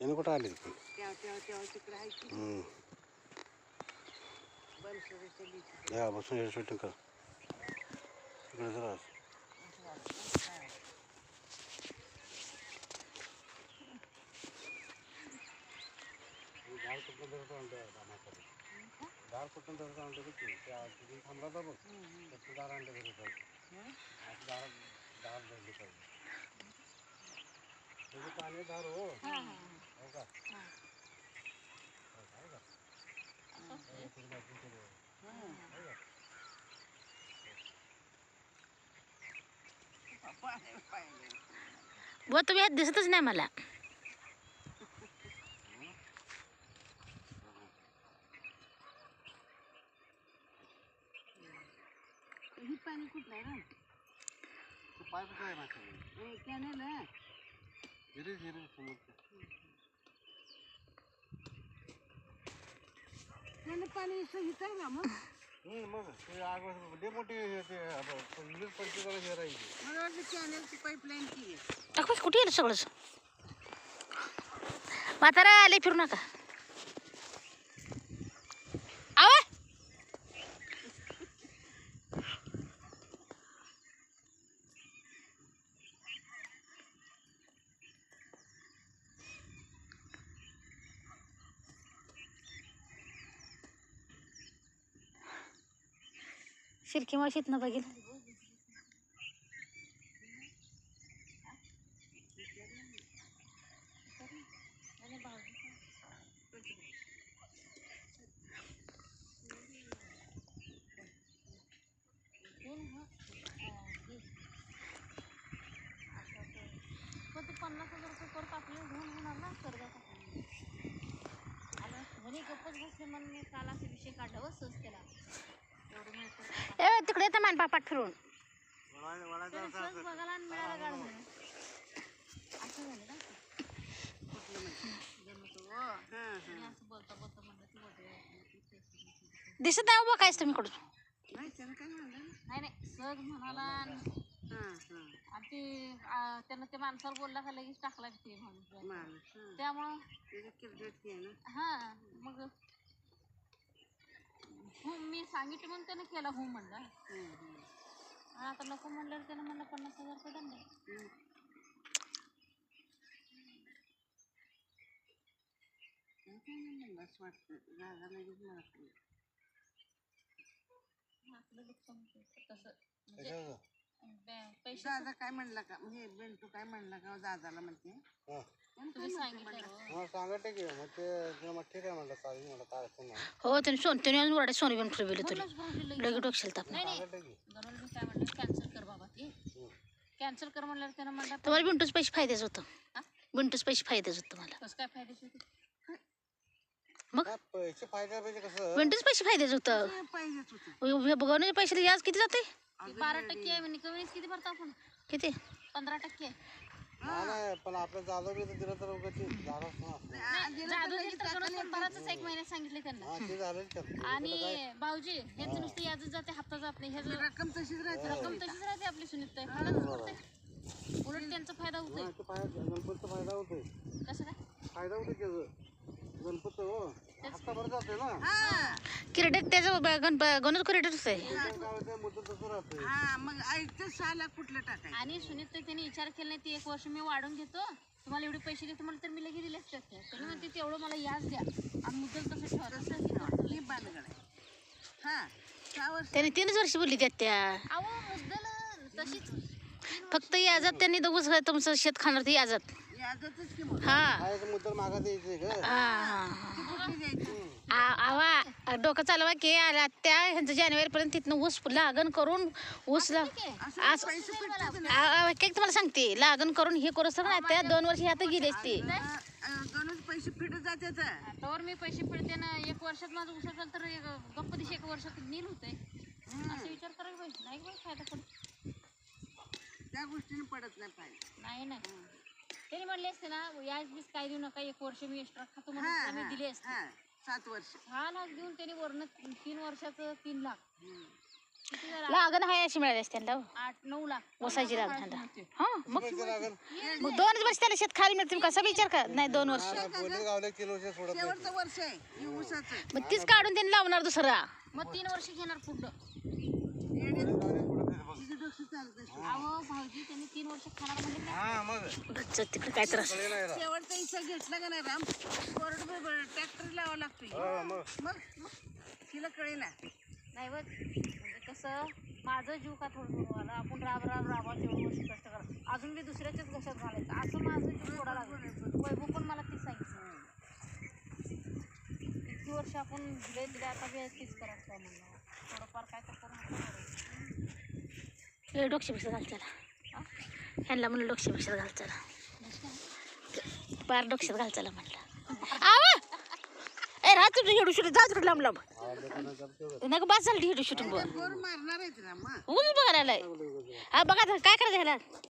याने कुठं आले तिकडे आहे की. हम्म. बनसोडीच्या लिची या बसून या शूटिंग कर. इकडे जरा डाळ कुठून धरतो दामाकडे डाळ कुठून धरतो म्हणतो की तू? त्या तिथून थांबला होता बघ. त्यातून डाळ आणलं घरी पाहिजे डाळ डाळ धरली पाहिजे. तुझं पाणी धार हो. हो का? हो. का? हो, तुझी बायको केली हो. हो का? पाणी पाहिजे बुवा तुम्ही दिसतच नाही मला. ही पाणी कुठलं आहे? ना तू पाय कुठं आहे माझ्याकडे? ए, कॅनेल हिरे समोर त्यानं पाणी सहित आहे ना मग? मग ते आग मोठी ते आपण वीस पंचवीस जरा हे राहील. कॅनेलची कुठे येईल सगळंच? म्हातारा आले फिरू नका आवा शिरकी मावशीत ना बघील पन्नास हजार रुपये परत आपल्याला घेऊन घेऊन ना कर्जाचा आला म्हणे गप्पच बसले म्हणून मी काल असा विषय काढला सहज केला ए तिकडे येतं मानपापाट फिरून तरी सहज बघायला आणि मिळायला गाड म्हणे असं झालं ना जन्मतो व मी. असं बोलता बोलता म्हणलं ती बोलते दिसत नाही उभं कायच तुम्ही कडून नाही? नाही नाही सहज म्हणाला आणि हां, हां. आणि ते आ, त्यानं ते माणसावर बोलला का लगेच टाकला ते माणूस हां. त्यामुळं. हा मग हो मी सांगितलं म्हणून त्यानं केला हो म्हणला. आणि आता नको म्हणल्यावर त्यानं म्हणलं पन्नास हजार रुपये दंड आहे. म्हणलं आपलं नुकसान होतं. तसं म्हणजे पैसे दादा काय म्हणला का हे बेंटू काय म्हणला का दादाला म्हणते हा तुम्ही म्हणलं सांगितलं? हो. सांगते की मग ते ते मग ठीक आहे म्हणलं चालेल म्हणलं काय अडचण नाही त्याने सोन त्याने अजून वरडे सोने घेऊन फिरविले तुला लगेच. ताप नाही नाही सांगते की गरुड मी काय म्हणलं कॅन्सल कर बाबा ते हम्म. कॅन्सल कर म्हणल्यावर त्यानं म्हणलं तुम्हाला बिंटूच पैसे फायद्याच होतं हा? बिंटूच पैसे फायद्याच होतं मला कसं काय होतं? मग? पैसे फायदा पाहिजे कसं? बिंटूच पैसे फायद्याच होतं. पाहिजेच होतं. भगवान पैसे याज किती जाते बारा. टक्के आहे म्हणजे कमी किती भरतो आपण? किती? पंधरा टक्के. नाही पण आपलं जाधव बी दिलं तर उगाच ते ना जादू दिलं तर पण एक महिन्यात सांगितले त्यांना. हा ते झालं तर आणि भाऊजी ह्याचं नुसतं याच जाते हप्ता जात नाही ह्याचं रक्कम तशीच राहते. रक्कम तशीच राहते आपली सुनीत उलट त्यांचा फायदा होतोय. गणपतीचा फायदा होतोय. कसं काय? फायदा होतोय त्याचं. गणपत हो. हप्ता भर जातोय ना. हा. क्रेडिट त्याचं ब- गण गणच क्रेडिट होतंय त्याच्यात काय होतंय मुद्दत तसं राहतंय. हा मग ऐकतं साला कुठलं टाकायचं? आणि सुनीत तर त्यांनी विचार केला नाही ती एक वर्ष मी वाढून घेतो. तुम्हाला एवढे पैसे देतो मला तर मी लगेच दिले असते. तरी म्हणते तेवढं मला याच द्या. आणि मुद्दल तसं ठेवा तसं हे करतो. ही बांधगड आहे. हा वर्ष. त्याने तीनच वर्ष बोलली त्यात त्या. अहो मुद्दल तशीच. फक्त याजात त्यांनी दोघंच तुमचं शेत खाणार ते याजात. यादतच की मग. हा. मुद्दल मागा का हा हा हा. ती आवा डोकं चालवा की आला त्या ह्यांचं जानेवारीपर्यंत तिथनं ऊस लागण करून ऊस ला असं असं- पैसे भेटतात ना. आ- आ- काय तुम्हाला सांगते लागण करून हे करू सगळं त्या दोन वर्ष ह्यात गेले गणूच पैसे फिटत जाते तर. मी पैसे ना एक वर्षात माझं ऊस असेल तर गप्प दिशी एक वर्षात नील होते. असं विचार करायला पाहिजे. नाही बाई फायदा पण? त्या गोष्टीने पडत नाही पाहिजे. नाही नाही. त्यांनी म्हणले असते ना याच बीस काय देऊ नका एक वर्ष मी एक्स्ट्रा खातो हा म्हणून आम्ही हा, दिले असते. हा सात वर्ष. सहा लाख देऊन त्यांनी वरनं तीन वर्षाचं तीन लाख. हम्म. किती लागण आहे अशी मिळाली असते त्यांना. आठ नऊ ला ओसायची लागण त्यांना. हा मग? मग दोनच वर्ष त्याला शेत खाली मिळतील कसा विचार का नाही दोन वर्ष. बोले गावले किलोचे सोडत नाही. शेवटचं वर्ष आहे हे ऊसाचं मग तीच काढून त्यांनी लावणार दुसरा. मग तीन वर्ष घेणार पुढं गावले सोडत नाही बघ. तिचं डोकं चालत नाही. अहो भाऊजी त्यांनी तीन वर्ष खाणार म्हणजे काय? हा मग. तिकडे काय त्रास? कळे नाही राहत. शेवटचा इच्छा घेतला का नाही राम? कोरड ट्रॅक्टर लावा लागतोय. हा, मग. मग मग. तिला कळेना. नाही बघ म्हणजे कसं माझं जीव का थोडं थोडं आलं आपण राब राब राबाच एवढं वर्ष कष्ट करा. अजून मी दुसऱ्याच्याच घशात घालायचं. असं माझं जीव थोडा लागलं. वैभव पण मला तीच सांगितलं. इतकी वर्ष आपण दिले दिले आता तीच करायचं काय म्हणलं. थोडंफार काय तर करून आपण करायचं. हे डोक्यापेक्षा घाल चला. ह्यांना म्हणलं डोक्यापेक्षा घाल चला. पार डोक्यात घाल चला म्हणलं. आवा! ए राहतो हेडू शूटिंग लांब लांब? नका बस झाली हेडू शूटिंग बघ. ऊस बघायला हा बघा काय करायचं ह्याला.